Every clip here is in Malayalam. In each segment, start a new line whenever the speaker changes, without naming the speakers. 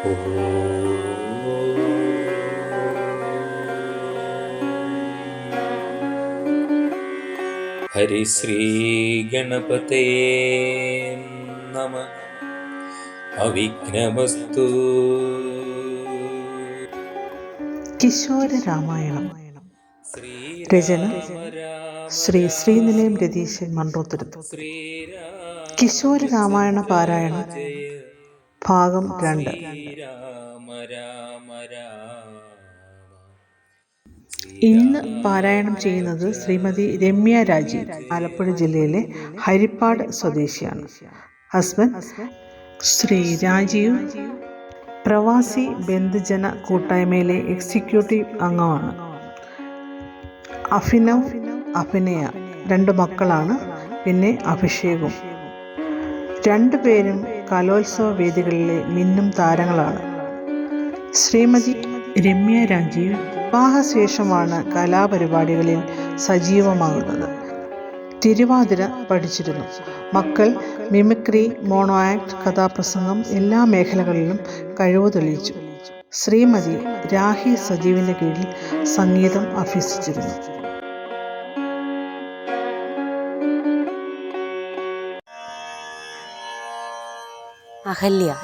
ഹരിശ്രീഗണപതേ നമ. അവിഘ്നമസ്തു.
കിശോര രാമായണം. രചന ശ്രീ ശ്രീനിലയം രതീശൻ മൺറോത്തുരുത്ത് കിശോര രാമായണ പാരായണം ഭാഗം രണ്ട്. ഇന്ന് പാരായണം ചെയ്യുന്നത് ശ്രീമതി രമ്യ രാജി ആലപ്പുഴ ജില്ലയിലെ ഹരിപ്പാട് സ്വദേശിയാണ്. ഹസ്ബൻഡ് ശ്രീ രാജീവ് പ്രവാസി ബന്ധുജന കൂട്ടായ്മയിലെ എക്സിക്യൂട്ടീവ് അംഗമാണ്. അഭിനവ് അഭിനയ രണ്ട് മക്കളാണ്. പിന്നെ അഭിഷേകും. രണ്ടുപേരും കലോത്സവ വേദികളിലെ മിന്നും താരങ്ങളാണ്. ശ്രീമതി രമ്യ രാജീവ് വിവാഹശേഷമാണ് കലാപരിപാടികളിൽ സജീവമാകുന്നത്. തിരുവാതിര പഠിച്ചിരുന്നു. മക്കൾ മിമിക്രി മോണോ ആക്ട് കഥാപ്രസംഗം എല്ലാ മേഖലകളിലും കഴിവ് തെളിയിച്ചു. ശ്രീമതി രാഹി സജീവിന്റെ കീഴിൽ സംഗീതം അഭ്യസിച്ചിരുന്നു.
അഹല്യ.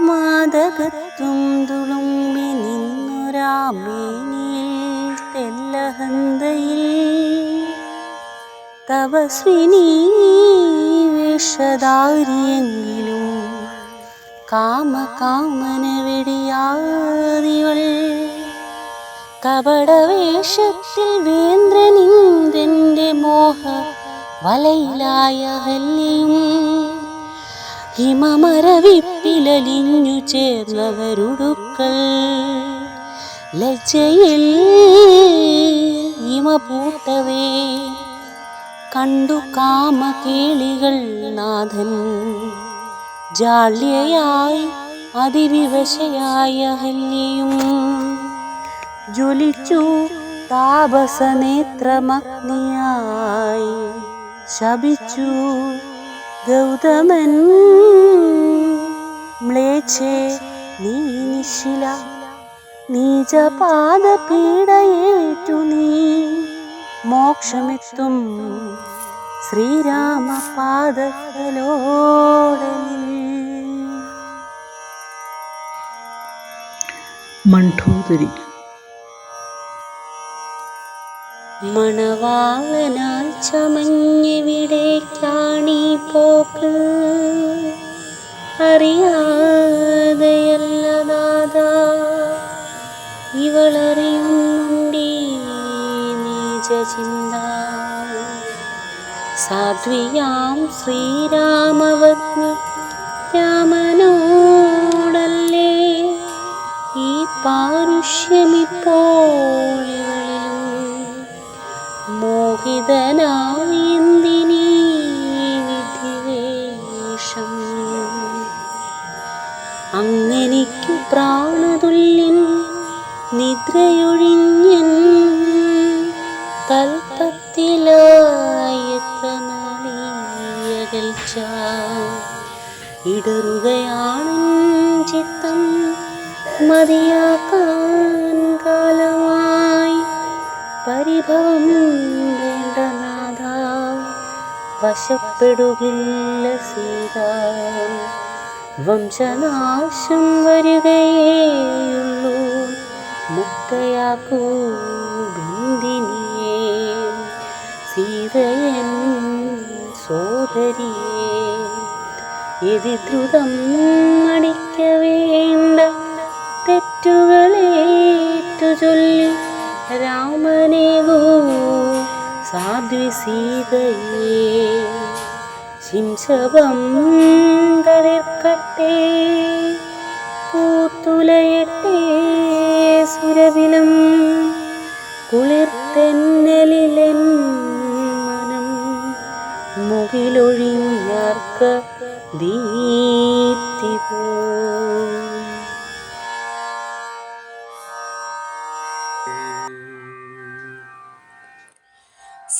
മാതകത്വം തുളുമ്പി നിന്നൊരാമേനിയിൽ തെല്ലഹന്തയിൽ. തപസ്വിനി വിഷദാരിയെങ്കിലും കാമ കാമന വെടിയാതിവൾ കപടവേഷത്തിൽ വേന്ദ്രനിന്ദ്രന്റെ മോഹ വലയിലായ ഹല്ലിയും ഹിമമരവിപ്പിലലിഞ്ഞു ചേർന്നവരുടുക്കൾ. ലജ്ജയിൽ ഹിമപൂട്ടവേ കണ്ടു കാമകേളികൾ നാഥൻ. ജാള്യയായി അതിവിവശയായ ഹല്യയും ജ്വലിച്ചു താപസനേത്രമഗ്നിയായി ശപിച്ചു ഗൗതമൻ മ്ലേച്ഛേ നീ നിശില നീചപാദ പീഡയേറ്റു നീ. മോക്ഷമെത്തും ശ്രീരാമ പാദലോടലിൽ
മണ്ഡോദരി
മണവാളനാൽ ചമഞ്ഞെവിടേക്കാണീ പോക്ക്. അറിയാതെയല്ലതാത ഇവളറിയുന്നുണ്ടീ സാധ്വിയാം ശ്രീരാമവത്നി രാമനോടല്ലേ ഈ പാരുഷ്യമിപ്പോൾ മോഹിതനായിന്ദിനീ വിധിവേഷം? അങ്ങനിക്കു പ്രാണതുല്യൻ നിദ്രയൊഴിഞ്ഞൻ കൽപ്പത്തിലായി എത്ര നാളീയകൽച്ച? ഇടറുകയാണ് ചിത്തം മതിയാക്കാൻ കാലമായി പരിഭവം വശപ്പെടുകില്ല സീത വംശനാശം വരികയേയുള്ളൂ. മുക്തയാക്കൂ ബന്ദിനിയെ. സീതയൻ സോദരിയെ. എതിദ്രുതം അടിക്ക വേണ്ട. തെറ്റുകളേറ്റു ചൊല്ലി രാമനെ സാധ്വി സീതയെ ശിംശവം തളിർക്കട്ടെ പൂത്തുലയട്ടെ സുരവിലും കുളിർത്തെന്നലിലെൻ മനം മുകിലൊഴിഞ്ഞാർക്ക ദീപ്തി പോ